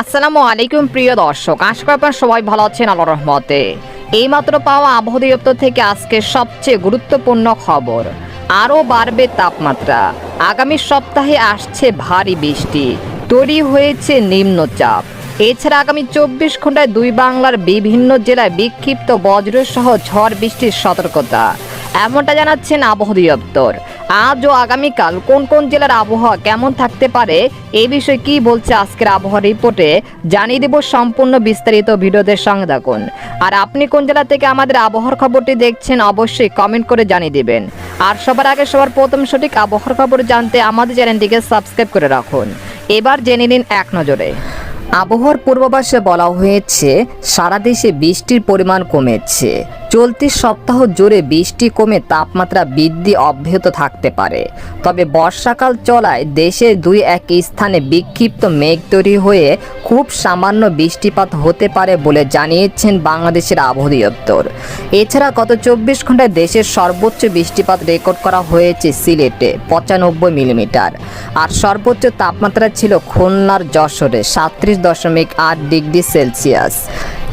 আসসালামু আলাইকুম, প্রিয় দর্শক। আশা করি আপনারা সবাই ভালো আছেন আল্লাহ রহমতে। এইমাত্র পাওয়া আবহাওয়া দপ্তর থেকে আজকে সবচেয়ে গুরুত্বপূর্ণ খবর। আরও বাড়বে তাপমাত্রা। আগামী সপ্তাহে আসছে ভারী বৃষ্টি। তৈরি হয়েছে নিম্নচাপ। এছাড়া আগামী চব্বিশ ঘন্টায় দুই বাংলার বিভিন্ন জেলায় বিক্ষিপ্ত বজ্রসহ ঝড় বৃষ্টির সতর্কতা। এমনটা জানাচ্ছেন আবহাওয়া দপ্তর। আজ ও আগামীকাল কোন কোন জেলার আবহাওয়া কেমন থাকতে পারে এই বিষয়ে কি বলছে আজকের আবহাওয়া রিপোর্টে, জানিয়ে দেব সম্পূর্ণ বিস্তারিত ভিডিওদের সঙ্গে থাকুন। আর আপনি কোন জেলা থেকে আমাদের আবহাওয়ার খবরটি দেখছেন, অবশ্যই কমেন্ট করে জানিয়ে দেবেন। আর সবার আগে, সবার প্রথম সঠিক আবহাওয়ার খবর জানতে আমাদের চ্যানেলটিকে সাবস্ক্রাইব করে রাখুন। এবার জেনে নিন এক নজরে। আবহাওয়ার পূর্বাভাসে বলা হয়েছে, সারা দেশে বৃষ্টির পরিমাণ কমেছে। চলতি সপ্তাহ জুড়ে বৃষ্টি কমে তাপমাত্রা বৃদ্ধি অব্যাহত থাকতে পারে। তবে বর্ষাকাল চলায় দেশের দুই এক স্থানে বিক্ষিপ্ত মেঘ তৈরি হয়ে খুব সামান্য বৃষ্টিপাত হতে পারে বলে জানিয়েছেন বাংলাদেশের আবহাওয়া দপ্তর। এছাড়া গত চব্বিশ ঘন্টায় দেশের সর্বোচ্চ বৃষ্টিপাত রেকর্ড করা হয়েছে সিলেটে, পঁচানব্বই মিলিমিটার। আর সর্বোচ্চ তাপমাত্রা ছিল খুলনার যশোরে সাত্রিশ দশমিক আট ডিগ্রি সেলসিয়াস।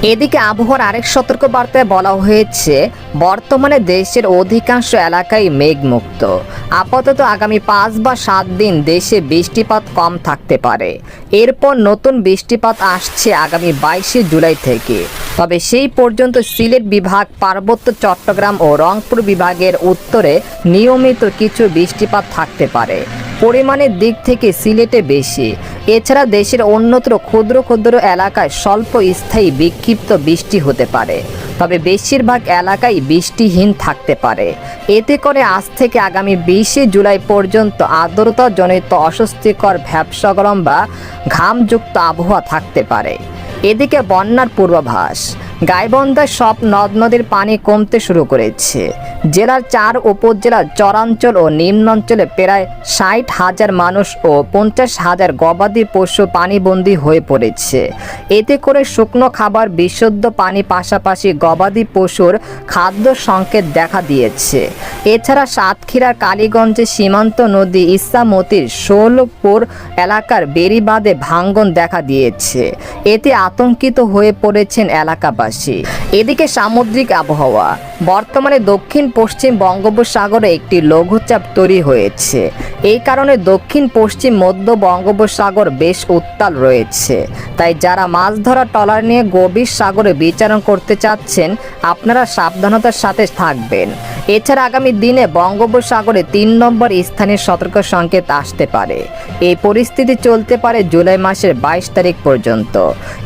এদিকে আবহাওয়ার আরেক সতর্ক বার্তায় বলা হয়েছে, বর্তমানে দেশের অধিকাংশ এলাকায় মেঘমুক্ত। আপাতত আগামী পাঁচ বা সাত দিন দেশে বৃষ্টিপাত কম থাকতে পারে। এরপর নতুন বৃষ্টিপাত আসছে আগামী বাইশে জুলাই থেকে। তবে সেই পর্যন্ত সিলেট বিভাগ, পার্বত্য চট্টগ্রাম ও রংপুর বিভাগের উত্তরে নিয়মিত কিছু বৃষ্টিপাত থাকতে পারে। পরিমাণের দিক থেকে সিলেটে বেশি। এছাড়া দেশের অন্যত্র ক্ষুদ্র ক্ষুদ্র এলাকায় স্বল্প স্থায়ী বিক্ষিপ্ত বৃষ্টি হতে পারে। তবে বেশিরভাগ এলাকায় বৃষ্টিহীন থাকতে পারে। এতে করে আজ থেকে আগামী বিশে জুলাই পর্যন্ত আর্দ্রতাজনিত অস্বস্তিকর ভ্যাবসা গরম বা ঘামযুক্ত আবহাওয়া থাকতে পারে। এদিকে বন্যার পূর্বাভাস গাইবন্ধায় সব নদ নদীর পানি কমতে শুরু করেছে। জেলার চার উপজেলার চরাঞ্চল ও নিম্নাঞ্চলে প্রায় ষাট হাজার মানুষ ও পঞ্চাশ হাজার গবাদি পশু পানিবন্দী হয়ে পড়েছে। এতে করে শুকনো খাবার, বিশুদ্ধ পানি পাশাপাশি গবাদি পশুর খাদ্য সংকেত দেখা দিয়েছে। এছাড়া সাতক্ষীরার কালীগঞ্জে সীমান্ত নদী ইসামতির ষোলপুর এলাকার বেড়িবাঁধে ভাঙ্গন দেখা দিয়েছে। এতে আতঙ্কিত হয়ে পড়েছেন এলাকাবাসী। এদিকে সামুদ্রিক আবহাওয়া। বর্তমানে দক্ষিণ পশ্চিম বঙ্গোপসাগরে একটি লঘুচাপ তৈরি হয়েছে। এই কারণে দক্ষিণ পশ্চিম মধ্য বঙ্গোপসাগর বেশ উত্তাল রয়েছে। তাই যারা মাছ ধরা টলার নিয়ে গভীর সাগরে বিচারণ করতে চাচ্ছেন, আপনারা সাবধানতার সাথে থাকবেন। এছাড়া আগামী দিনে বঙ্গোপসাগরে তিন নম্বর স্থানের সতর্ক সংকেত আসতে পারে। এই পরিস্থিতি চলতে পারে জুলাই মাসের বাইশ তারিখ পর্যন্ত।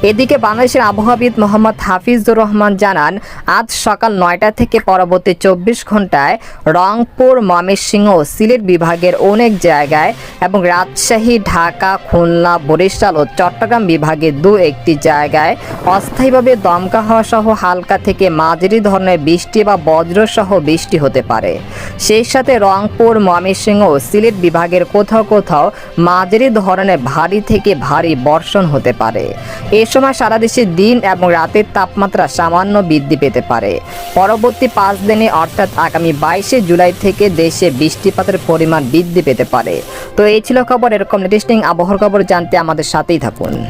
এদিকে বাংলাদেশের আবহাওয়াবিদ মোহাম্মদ হাফিজুর রহমান জানান, আজ সকাল নয়টা থেকে পরবর্তী চব্বিশ ঘন্টায় রংপুর, ময়মনসিংহ সিলেট বিভাগের অনেক জায়গায় এবং রাজশাহী, ঢাকা, খুলনা, বরিশাল ও চট্টগ্রাম বিভাগের দু একটি জায়গায় অস্থায়ীভাবে দমকা হওয়া সহ হালকা থেকে মাঝারি ধরনের বৃষ্টি বা বজ্রসহ বৃষ্টি হতে পারে। সেই সাথে রংপুর, ময়মনসিংহ ও সিলেট বিভাগের কোথাও কোথাও মাঝারি ধরনের ভারী থেকে ভারী বর্ষণ হতে পারে। এ সময় সারা দেশে দিন এবং রাতের তাপমাত্রা সামান্য বৃদ্ধি পেতে পারে। পরবর্তী পাঁচ দিনে অর্থাৎ আগামী বাইশে জুলাই থেকে দেশে বৃষ্টিপাতের পরিমাণ বৃদ্ধি পেতে পারে। তো এই ছিল খবর। এরকম লেটেস্টিং আবহাওয়ার খবর জানতে আমাদের সাথেই থাকুন।